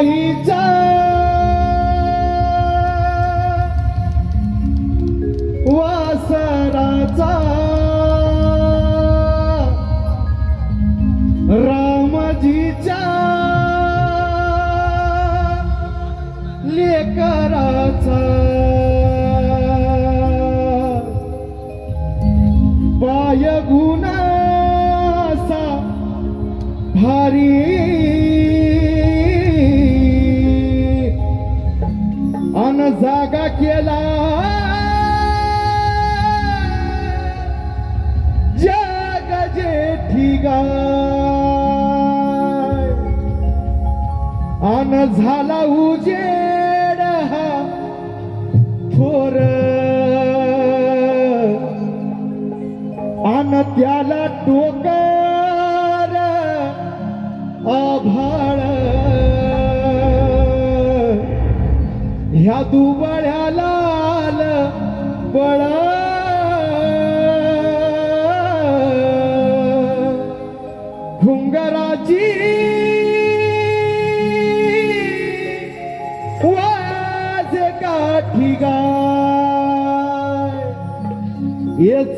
ইচ্ছা अन झाला उजेड थोर. अन त्याला टोकर आभाळ ह्या दुबळ्याला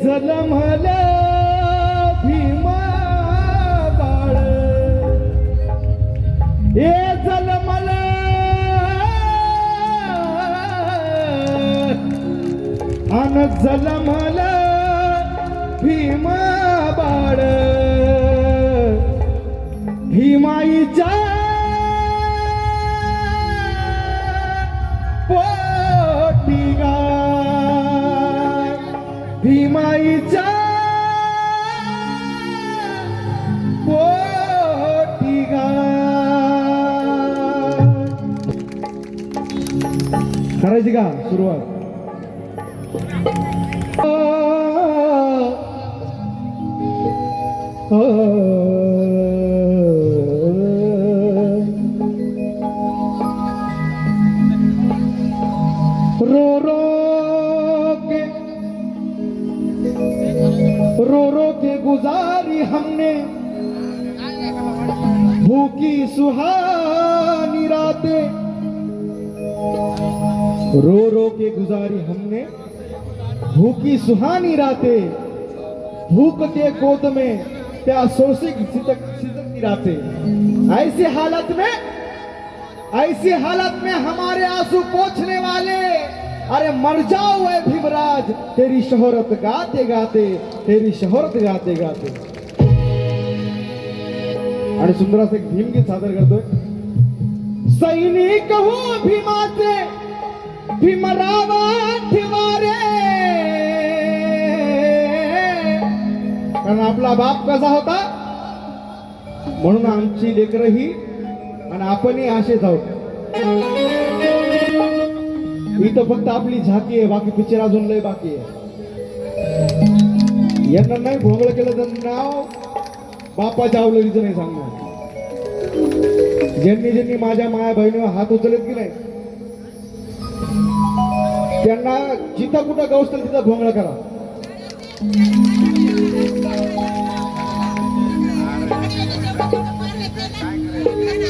जलमल भीमा बाळ. ये जलमल. अन जलमल भीमा बाळ. भीमाईच्या करायची का सुरुवात रो रो के गुजारी हमने। भूखी, सुहानी रातें। रो रो के गुजारी हमने। भूखी, सुहानी रातें। भूख के गोद में क्या सोसिक सितक सितक रातें। ऐसी हालत में, ऐसी हालत में हमारे आँसू पोछने वाले अरे मर जाओ ए भीमराज तेरी शोहरत गाते गाते तेरी शोहरत गाते गाते। आणि सुंदर असं एक भीमगीत सादर करतोय. सैनिक हो भीमाचे भीमरावा ठिवारे कारण आपला बाप कसा होता? म्हणून आमची लेकरं ही आणि आपणही असेच ही इथं फक्त आपली झाकी आहे बाकी पिक्चर अजून लय बाकी आहे. यांना नाही भोंगळ केलं तर नाव बापाच्या आवलरीचं नाही सांगणार. ज्यांनी ज्यांनी माझ्या माया बहिणीवर हात उचलत की नाही त्यांना जिथं कुठं गवसतील तिथं भोंगळ करा.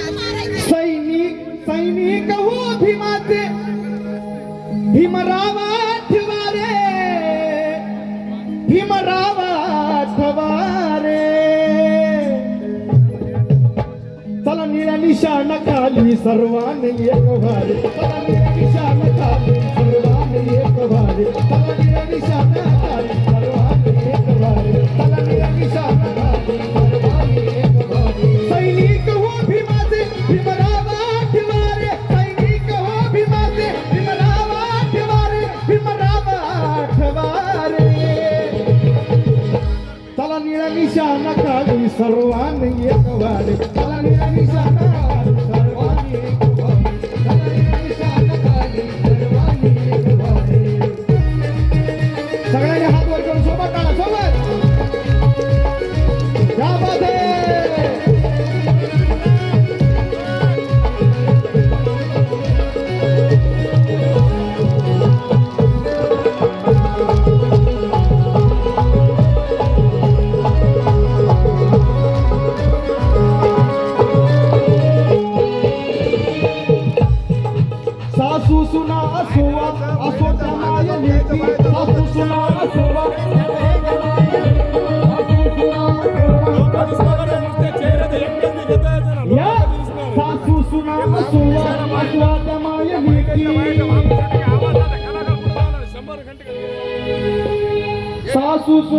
सैनिक सैनिक हो भीमाचे भीमरावा ठवारे भीमरावा ठवारे चला निळ्या निशाण खाली सर्वांनी एक भारे ठवारे चला निळा निशाणा सर्वांनी एक वारे. चला निळा निशाणा एक निळा एक सगळ्या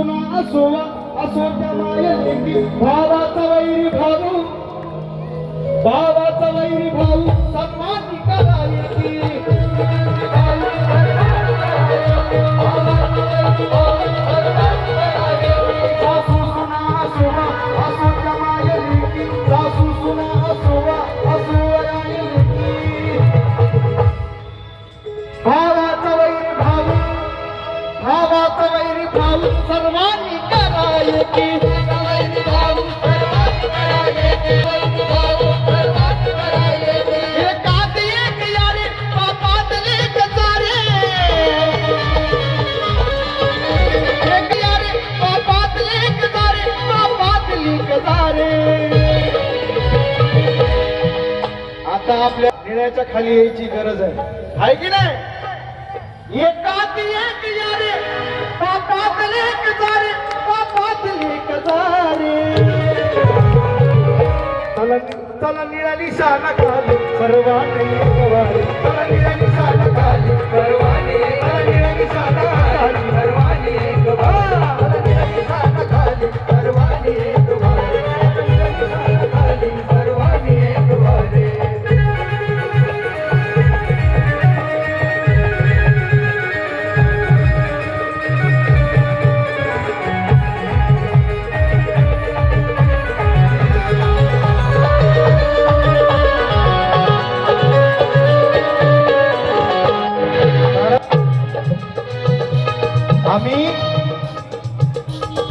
सुना असोवा असोच्या माय लेकी भावाचा वैरी भाऊ. भावाचा वैरी भाऊ सन्मान करायची सासू सुना असोवा असोच्या सर्वांनी सारे. आता आपल्या निर्णयाच्या खाली यायची गरज आहे की नाही? चला चला निळाली शान खाली सर्वांनी एकवारे चला निळाली शान खाली सर्वांनी चला निळाली शान खाली सर्वांनी एकवारे चला निळाली शान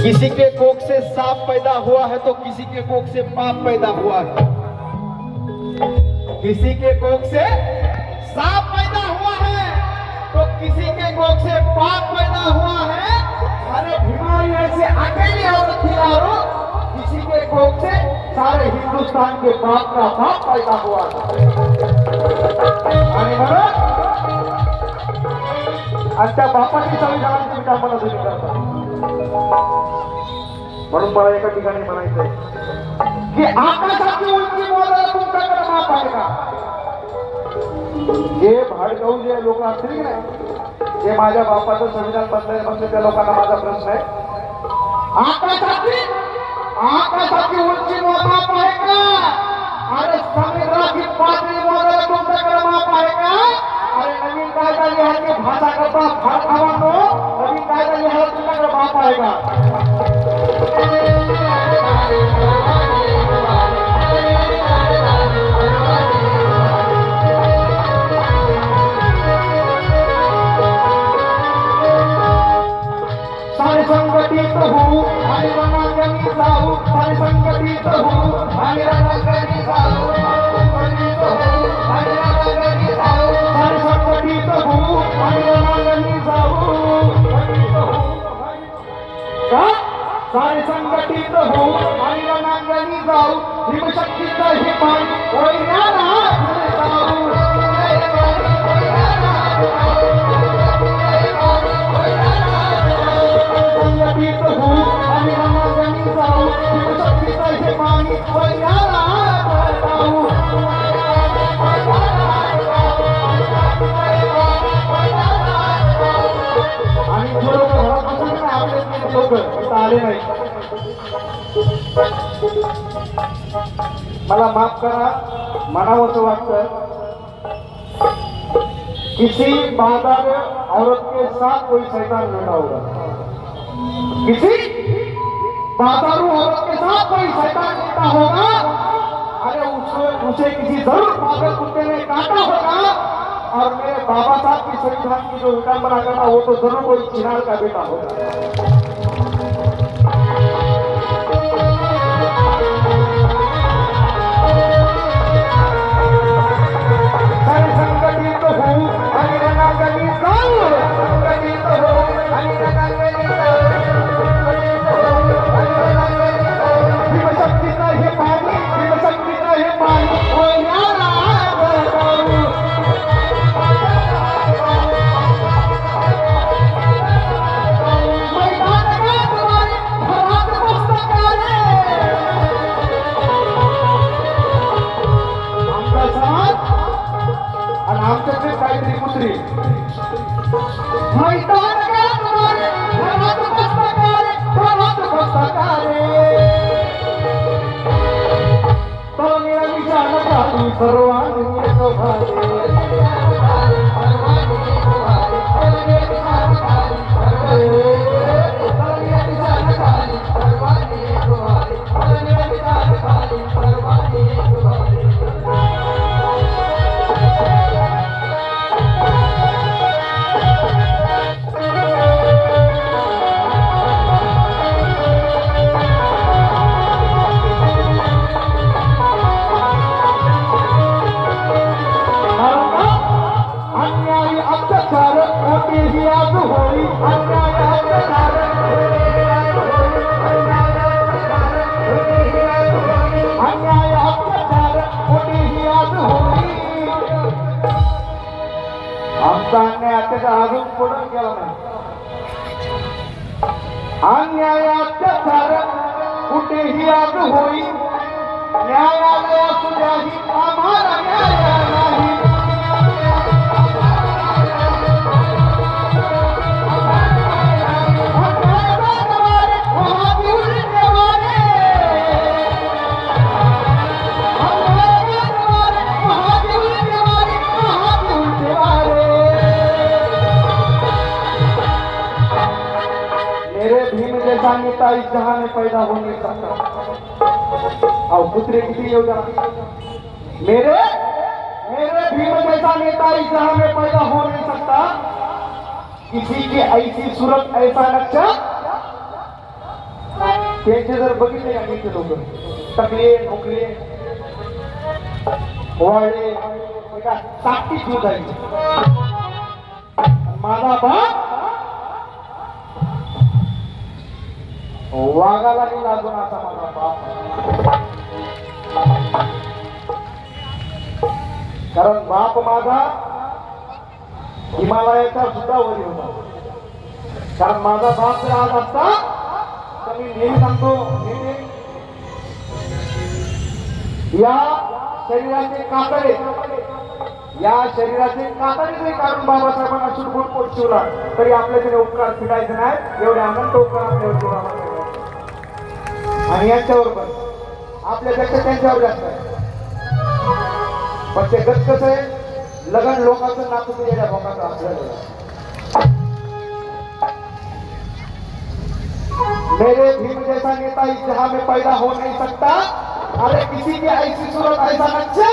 किसी के कोख से सांप पैदा हुआ है तो किसी के कोख से पाप पैदा हुआ है। किसी के कोख से सांप पैदा हुआ है तो किसी के कोख से पाप पैदा हुआ है। अरे बीमारी ऐसे अकेली औरत थी और किसी के कोख से सारे हिंदुस्तान के पाप का पाप पैदा हुआ है। आणि म्हणून आणि त्या बापाची संविधानाची तुम्ही कामाला तुम्ही म्हणून मला एका ठिकाणी म्हणायचंय की आकाशाची उंची मोजायला तुमच्याकडे माप आहे का? हे भाडगाऊ जे लोक असतील की नाही ते माझ्या बापाचं संविधान बदलायला बसले त्या लोकांना माझा प्रश्न आहे. आकाशाची आकाशाची उंची मोजाप आहे का? आणि थोडं घरात बसून ना आपले लोक इथं आले नाही मला माफ करा मनावंसं वाटत किसी बाजार औरत के साथ कोई शैतान लड़ा होगा किसी बाजारू औरत के साथ कोई शैतान बैठा होगा? अरे उसको उसे किसी जरूर पागल कुत्ते ने काटा होगा? और मेरे बाबा साहब की संविधान की जो विडम्बना करना वो तो जरूर कोई चिनार का बेटा होगा। अन्याय अत्याचार अजून पुढे गेला नाही अन्याय अत्याचार कुठेही आज होई न्यायालयात सुद्धा ही आम्हाला न्याय पैदा होने और कुतरे कितनी योजना मेरे मेरे भीम जैसा नेता इस जहां में पैदा हो नहीं सकता. किसी की ऐसी सूरत ऐसा नक्शा? त्यांचे जर बघितले का नीचे लोक. टकले नोकले वाळे साक्षी जीव जायचे. माझा बाप वाघाला नाही लागून आता माझा बाप कारण बाप माझा हिमालयाचा सुद्धा वरी होता. कारण माझा बाप जर आज असता तर मी नेहमी सांगतो या शरीराचे कातडे या शरीराचे कातडीचे कारण बाबासाहेबांना शुडबुड पोट शिवला तरी आपल्याकडे उपकार फिटायचे नाही एवढे अनंत उपकार आपल्यावर आणि यांच्यावर पण. आपल्यापेक्षा त्यांच्यावर जास्त आहे पण ते गत कसं आहे लगन लोकांचं नातू दिलेल्या लोकांचं आपल्याला. मेरे भीम जैसा नेता इस जहां में पैदा हो नहीं सकता। अरे किसी की ऐसी सूरत ऐसा नक्शा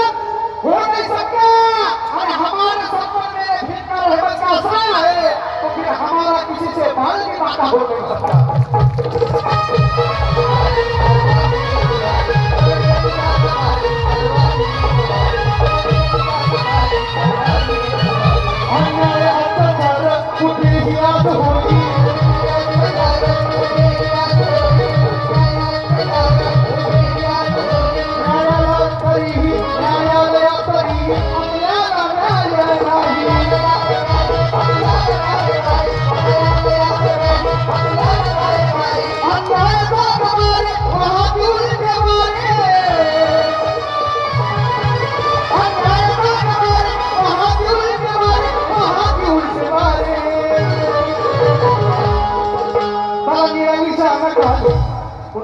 हो नहीं सकता। अरे हमारे सब पर मेरे भीम का रहमत का असर है। तो फिर हमारा किसी से बाल भी नाता हो नहीं सकता अन्याय अत्याचार कुठेही आज होई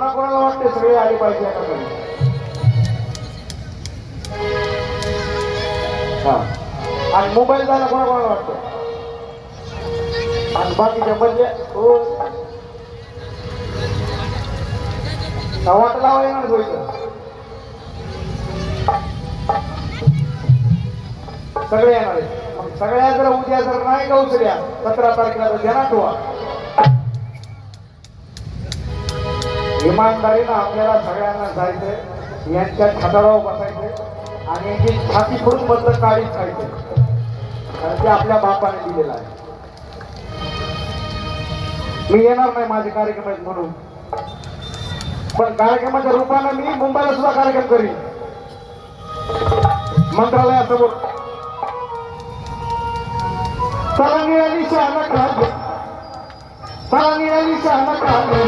कोणाकोणाला वाटते सगळे आले पाहिजे हा. आणि मोबाईल जायला कोणाकोणाला वाटतो आणि बाकीच्या म्हणजे हो. वाट लावा येणार सगळे येणार मग सगळ्या जर उद्या जर नाही का उचल्या सतरा तारखेला तर ध्यानात ठेवा. इमानदारीनं आपल्याला सगळ्यांना जायचंय. यांच्या छतारावर बसायचे आणि यांची छाती फोडून बदल काळीच खायचे कारण ते आपल्या बापाने दिलेलं आहे. मी येणार नाही माझे कार्यक्रम आहेत म्हणून. पण कार्यक्रमाच्या रूपानं मी मुंबईला सुद्धा कार्यक्रम करीन. मंत्रालयासमोर. चला निळाली शहाणा Pani Rani Sama Kali